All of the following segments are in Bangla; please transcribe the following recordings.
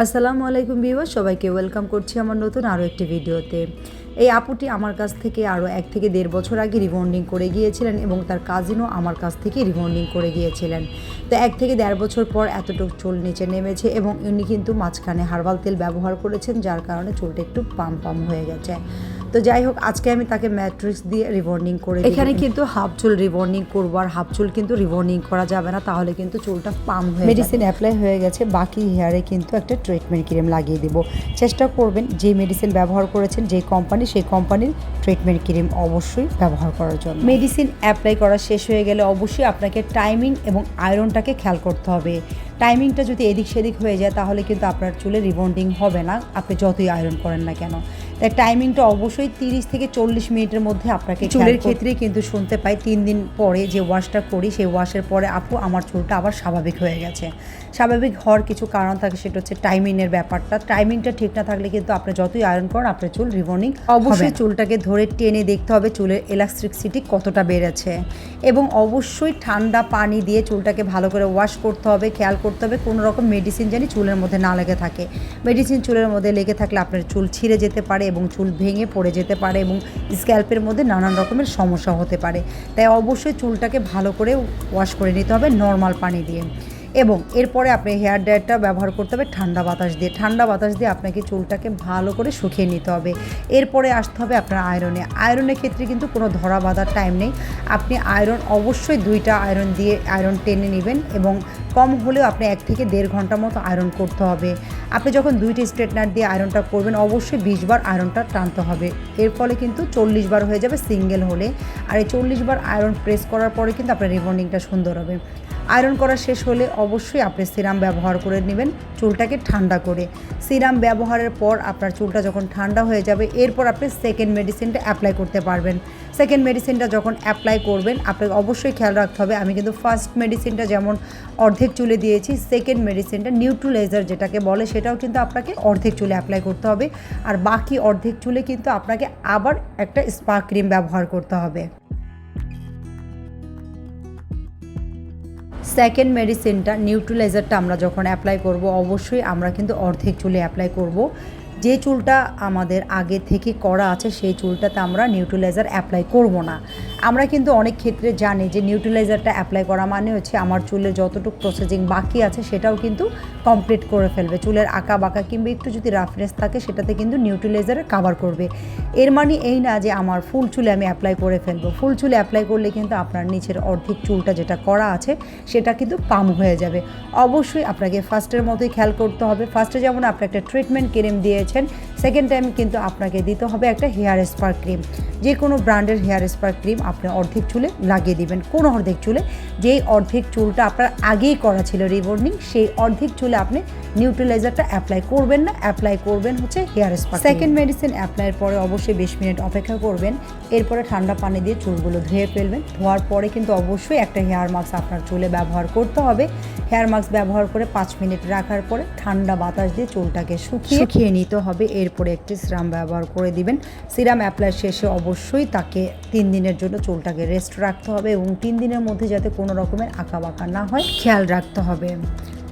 আসসালামু আলাইকুম ভিউয়ার সবাইকে ওয়েলকাম করছি আমার নতুন আরও একটি ভিডিওতে। এই আপুটি আমার কাছ থেকে আরও এক থেকে দেড় বছর আগে রিবন্ডিং করে গিয়েছিলেন এবং তার কাজিনও আমার কাছ থেকে রিবন্ডিং করে গিয়েছিলেন। তো এক থেকে দেড় বছর পর এতটুকু চুল নিচে নেমেছে এবং উনি কিন্তু মাঝখানে হার্বাল তেল ব্যবহার করেছেন, যার কারণে চুলটা একটু পাম পাম হয়ে গেছে। তো যাই হোক আজকে আমি তাকে ম্যাট্রিক্স দিয়ে রিবন্ডিং করে এখানে কিন্তু হাফ চুল রিবন্ডিং করব আর হাফ চুল কিন্তু রিবন্ডিং করা যাবে না তাহলে কিন্তু চুলটা পাম হয়ে মেডিসিন অ্যাপ্লাই হয়ে গেছে বাকি হেয়ারে কিন্তু একটা ট্রিটমেন্ট ক্রিম লাগিয়ে দিব। চেষ্টা করবেন যে মেডিসিন ব্যবহার করেছেন যে কোম্পানি সেই কোম্পানির ট্রিটমেন্ট ক্রিম অবশ্যই ব্যবহার করার জন্য। মেডিসিন অ্যাপ্লাই করা শেষ হয়ে গেলে অবশ্যই আপনাকে টাইমিং এবং আয়রনটাকে খেয়াল করতে হবে। টাইমিংটা যদি এদিক সেদিক হয়ে যায় তাহলে কিন্তু আপনার চুলে রিবন্ডিং হবে না। আপনি যতই আয়রন করেন না কেন। টাইমিংটা অবশ্যই তিরিশ থেকে চল্লিশ মিনিটের মধ্যে আপনাকে চুলের ক্ষেত্রে কিন্তু শুনতে পাই। তিন দিন পরে যে ওয়াশটা করি সেই ওয়াশের পরে আপু আমার চুলটা আবার স্বাভাবিক হয়ে গেছে। স্বাভাবিক হওয়ার কিছু কারণ থাকে সেটা হচ্ছে টাইমিংয়ের ব্যাপারটা। টাইমিংটা ঠিক না থাকলে কিন্তু আপনি যতই আয়রন করেন আপনার চুল রিবন্ডিং অবশ্যই চুলটাকে ধরে টেনে দেখতে হবে চুলের ইলাস্ট্রিকসিটি কতটা বেড়েছে। এবং অবশ্যই ঠান্ডা পানি দিয়ে চুলটাকে ভালো করে ওয়াশ করতে হবে খেয়াল করতে হবে কোনো রকম মেডিসিন জানি চুলের মধ্যে না লেগে থাকে। মেডিসিন চুলের মধ্যে লেগে থাকলে আপনার চুল ছিঁড়ে যেতে পারে এবং চুল ভেঙে পড়ে যেতে পারে এবং স্ক্যাল্পের মধ্যে নানান রকমের সমস্যা হতে পারে। তাই অবশ্যই চুলটাকে ভালো করে ওয়াশ করে নিতে হবে নর্মাল পানি দিয়ে। এবং এরপরে আপনি হেয়ার ড্রায়ারটা ব্যবহার করতে হবে ঠান্ডা বাতাস দিয়ে। ঠান্ডা বাতাস দিয়ে আপনাকে চুলটাকে ভালো করে শুকিয়ে নিতে হবে। এরপরে আসতে হবে আপনার আয়রনে আয়রনের ক্ষেত্রে কিন্তু কোনো ধরা বাঁধার টাইম নেই। আপনি আয়রন অবশ্যই দুইটা আয়রন দিয়ে আয়রন টেনে নেবেন এবং কম হলেও আপনি এক থেকে দেড় ঘণ্টা মতো আয়রন করতে হবে। আপনি যখন দুইটি স্ট্রেটনার দিয়ে আয়রনটা করবেন, অবশ্যই বিশ বার আয়রনটা টানতে হবে। এর ফলে কিন্তু চল্লিশ বার হয়ে যাবে সিঙ্গেল হলে। আর এই চল্লিশ বার আয়রন প্রেস করার পরে কিন্তু আপনার রিবন্ডিংটা সুন্দর হবে। আয়রন করা শেষ হলে অবশ্যই আপনি সিরাম ব্যবহার করে নেবেন চুলটাকে ঠান্ডা করে। সিরাম ব্যবহারের পর আপনার চুলটা যখন ঠান্ডা হয়ে যাবে, এরপর আপনি সেকেন্ড মেডিসিনটা অ্যাপ্লাই করতে পারবেন। সেকেন্ড মেডিসিনটা যখন অ্যাপ্লাই করবেন, আপনাকে অবশ্যই খেয়াল রাখতে হবে, আমি কিন্তু ফার্স্ট মেডিসিনটা যেমন অর্ধেক চুলে দিয়েছি সেকেন্ড মেডিসিনটা নিউট্রুলাইজার যেটাকে বলে, সেটাও কিন্তু আপনাকে অর্ধেক চুলে অ্যাপ্লাই করতে হবে। আর বাকি অর্ধেক চুলে কিন্তু আপনাকে আবার একটা স্পা ক্রিম ব্যবহার করতে হবে। সেকেন্ড মেডিসিনটা নিউট্রিলাইজারটা আমরা যখন অ্যাপ্লাই করব, অবশ্যই আমরা কিন্তু অর্ধেক চুলে অ্যাপ্লাই করব। যে চুলটা আমাদের আগে থেকে করা আছে, সেই চুলটাতে আমরা নিউট্রিলাইজার অ্যাপ্লাই করব না। আমরা কিন্তু অনেক ক্ষেত্রে জানি যে নিউট্রিলাইজারটা অ্যাপ্লাই করা মানে হচ্ছে আমার চুলের যতটুকু প্রসেসিং বাকি আছে সেটাও কিন্তু কমপ্লিট করে ফেলবে। চুলের আঁকা বাঁকা কিংবা একটু যদি রাফনেস থাকে সেটাতে কিন্তু নিউট্রিলাইজারে কাভার করবে। এর মানে এই না যে আমার ফুল চুলে আমি অ্যাপ্লাই করে ফেলব। ফুল চুলে অ্যাপ্লাই করলে কিন্তু আপনার নিচের অর্ধেক চুলটা যেটা করা আছে সেটা কিন্তু পাম হয়ে যাবে। অবশ্যই আপনাকে ফার্স্টের মতোই খেয়াল করতে হবে। ফার্স্টে যেমন আপনি একটা ট্রিটমেন্ট ক্রিম দিয়েছেন সেকেন্ড টাইম কিন্তু আপনাকে দিতে হবে একটা হেয়ার স্পার ক্রিম যে কোনো ব্র্যান্ডের হেয়ার স্পার ক্রিম আপনি অর্ধেক চুলে লাগিয়ে দিবেন কোন অর্ধেক চুলে? যেই অর্ধেক চুলটা আপনার আগেই করা ছিল রিবর্নিং সেই অর্ধেক চুলে আপনি নিউট্রিলাইজারটা অ্যাপ্লাই করবেন না অ্যাপ্লাই করবেন হচ্ছে হেয়ার স্পা সেকেন্ড মেডিসিন অ্যাপ্লাইয়ের পরে অবশ্যই বিশ মিনিট অপেক্ষা করবেন এরপরে ঠান্ডা পানি দিয়ে চুলগুলো ধুয়ে ফেলবেন ধোয়ার পরে কিন্তু অবশ্যই একটা হেয়ার মাস্ক আপনার চুলে ব্যবহার করতে হবে। হেয়ার মাস্ক ব্যবহার করে পাঁচ মিনিট রাখার পরে ঠান্ডা বাতাস দিয়ে চুলটাকে শুকিয়ে শুকিয়ে নিতে হবে এরপরে একটি সিরাম ব্যবহার করে দিবেন। সিরাম অ্যাপ্লাই শেষে অবশ্যই তাকে তিন দিনের জন্য চুলটাকে রেস্ট রাখতে হবে এবং তিন দিনের মধ্যে যাতে কোনো রকমের আঁকা বাঁকা না হয়, খেয়াল রাখতে হবে।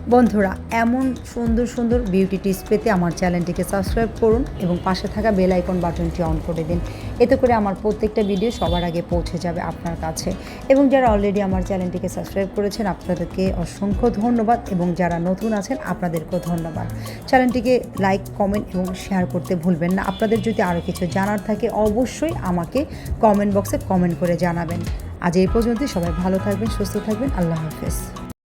বন্ধুরা, এমন সুন্দর সুন্দর বিউটি টিপস পেতে আমার চ্যানেলটিকে সাবস্ক্রাইব করুন এবং পাশে থাকা বেল আইকন বাটনটি অন করে দিন। এতে করে আমার প্রত্যেকটা ভিডিও সবার আগে পৌঁছে যাবে আপনার কাছে। এবং যারা অলরেডি আমার চ্যানেলটিকে সাবস্ক্রাইব করেছেন, আপনাদেরকে অসংখ্য ধন্যবাদ এবং যারা নতুন আছেন, আপনাদেরকেও ধন্যবাদ। চ্যানেলটিকে লাইক কমেন্ট এবং শেয়ার করতে ভুলবেন না। আপনাদের যদি আরও কিছু জানার থাকে, অবশ্যই আমাকে কমেন্ট বক্সে কমেন্ট করে জানাবেন। আজ এই পর্যন্তই। সবাই ভালো থাকবেন, সুস্থ থাকবেন। আল্লাহ হাফেজ।